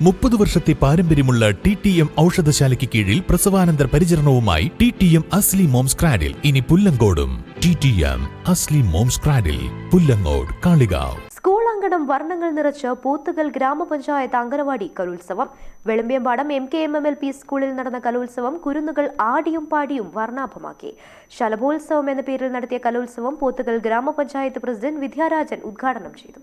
മുപ്പത് വർഷത്തെ പാരമ്പര്യമുള്ള ടി ടി എം ഔഷധശാലയ്ക്ക് കീഴിൽ പ്രസവാനന്തര പരിചരണവുമായി T T M Asli moms cradle. ഇനി പുല്ലങ്കോടും. T T M Asli moms cradle. Pullangode Kalikavu. School അങ്കണം വർണങ്ങൾ നിറച്ച് പൂത്തുകൽ ഗ്രാമപഞ്ചായത്ത് അങ്കനവാടി കലോത്സവം. Velumbiyampadam M K M M L P സ്കൂളിൽ നടന്ന കലോത്സവം കുരുന്നുകൾ ആടിയും പാടിയും വർണാഭമാക്കി. ശലഭോത്സവം എന്ന പേരിൽ നടത്തിയ കലോത്സവം പൂത്തുകൽ ഗ്രാമപഞ്ചായത്ത് പ്രസിഡന്റ് വിദ്യാരാജൻ ഉദ്ഘാടനം ചെയ്തു.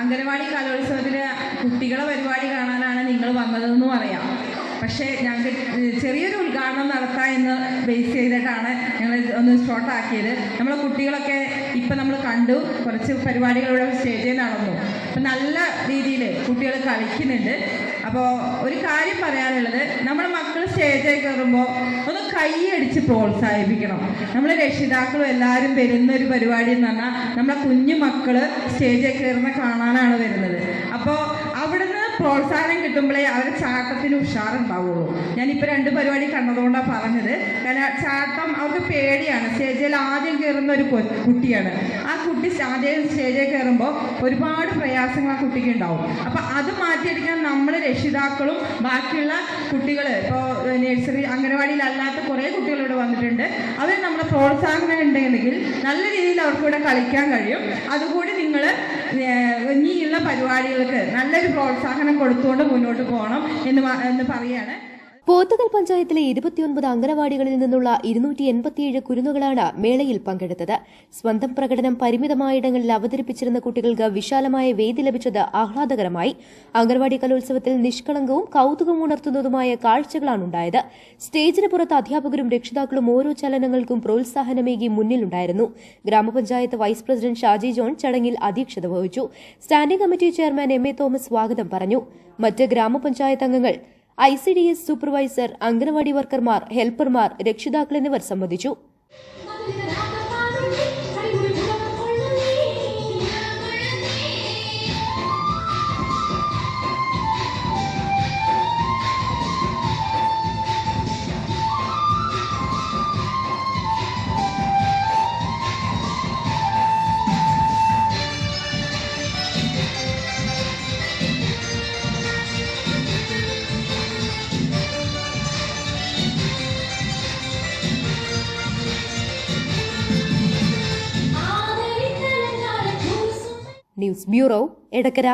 അംഗനവാടി കലോത്സവത്തിൽ കുട്ടികളെ പരിപാടി കാണാനാണ് നിങ്ങൾ വന്നതെന്ന് പറയാം. പക്ഷേ ഞങ്ങൾക്ക് ചെറിയൊരു ഉദ്ഘാടനം നടത്താം എന്ന് ബേസ് ചെയ്തിട്ടാണ് ഞങ്ങൾ ഒന്ന് ഷോർട്ട് ആക്കിയത്. നമ്മളെ കുട്ടികളൊക്കെ ഇപ്പം നമ്മൾ കണ്ടു. കുറച്ച് പരിപാടികളുടെ സ്റ്റേജിൽ നടന്നു. അപ്പം നല്ല രീതിയിൽ കുട്ടികൾ കളിക്കുന്നുണ്ട്. അപ്പോൾ ഒരു കാര്യം പറയാനുള്ളത് നമ്മുടെ മക്കൾ സ്റ്റേജിൽ കയറുമ്പോൾ ഒന്ന് കൈയടിച്ച് പ്രോത്സാഹിപ്പിക്കണം. നമ്മളെ രക്ഷിതാക്കളും എല്ലാവരും വരുന്ന ഒരു പരിപാടി എന്ന് പറഞ്ഞാൽ നമ്മളെ കുഞ്ഞു മക്കൾ സ്റ്റേജിൽ കയറുന്ന കാണാനാണ് വരുന്നത്. അപ്പോൾ അവിടുന്ന് പ്രോത്സാഹനം കിട്ടുമ്പോഴേ അവരുടെ ചാട്ടത്തിന് ഉഷാറുണ്ടാവുള്ളൂ. ഞാനിപ്പോൾ രണ്ട് പരിപാടി കണ്ടതുകൊണ്ടാണ് പറഞ്ഞത്. കാരണം ചാട്ടം അവർക്ക് പേടിയാണ്. സ്റ്റേജിൽ ആദ്യം കയറുന്ന ഒരു കുട്ടിയാണ്. ആ കുട്ടി സ്റ്റാൻഡേർഡ് സ്റ്റേജിൽ കയറുമ്പോൾ ഒരുപാട് പ്രയാസങ്ങൾ ആ കുട്ടിക്ക് ഉണ്ടാവും. അപ്പം അത് മാറ്റിയെടുക്കാൻ നമ്മൾ രക്ഷിതാക്കളും ബാക്കിയുള്ള കുട്ടികൾ ഇപ്പോൾ നഴ്സറി അംഗനവാടിയിലല്ലാത്ത കുറേ കുട്ടികൾ ഇവിടെ വന്നിട്ടുണ്ട്. അവർ നമ്മളെ പ്രോത്സാഹനം ഉണ്ടെങ്കിൽ നല്ല രീതിയിൽ അവർക്ക് ഇവിടെ കളിക്കാൻ കഴിയും. അതുകൂടി നിങ്ങൾ ഇനിയുള്ള പരിപാടികൾക്ക് നല്ലൊരു പ്രോത്സാഹനം കൊടുത്തുകൊണ്ട് മുന്നോട്ട് പോകണം എന്ന് എന്ന് പറയാണ് പോത്തുകൽ പഞ്ചായത്തിലെ ഇരുപത്തിയൊൻപത് അംഗനവാടികളിൽ നിന്നുള്ള ഇരുന്നൂറ്റി എൺപത്തിയേഴ് കുരുന്നുകളാണ് മേളയിൽ പങ്കെടുത്തത്. സ്വന്തം പ്രകടനം പരിമിതമായ ഇടങ്ങളിൽ അവതരിപ്പിച്ചിരുന്ന കുട്ടികൾക്ക് വിശാലമായ വേദി ലഭിച്ചത് ആഹ്ലാദകരമായി. അംഗൻവാടി കലോത്സവത്തിൽ നിഷ്കളങ്കവും കൌതുകം ഉണർത്തുന്നതുമായ കാഴ്ചകളാണുണ്ടായത് സ്റ്റേജിന് പുറത്ത് അധ്യാപകരും രക്ഷിതാക്കളും ഓരോ ചലനങ്ങൾക്കും പ്രോത്സാഹനമേകി മുന്നിലുണ്ടായിരുന്നു. ഗ്രാമപഞ്ചായത്ത് വൈസ് പ്രസിഡന്റ് ഷാജി ജോൺ ചടങ്ങിൽ അധ്യക്ഷത വഹിച്ചു. Standing committee chairman M A Thomas സ്വാഗതം പറഞ്ഞു. മറ്റ് ഗ്രാമപഞ്ചായത്ത് അംഗങ്ങൾ I C D S supervisor anganwadi വർക്കർമാർ ഹെൽപ്പർമാർ രക്ഷിതാക്കൾ എന്നിവർ സംബന്ധിച്ചു. News bureau Edakkara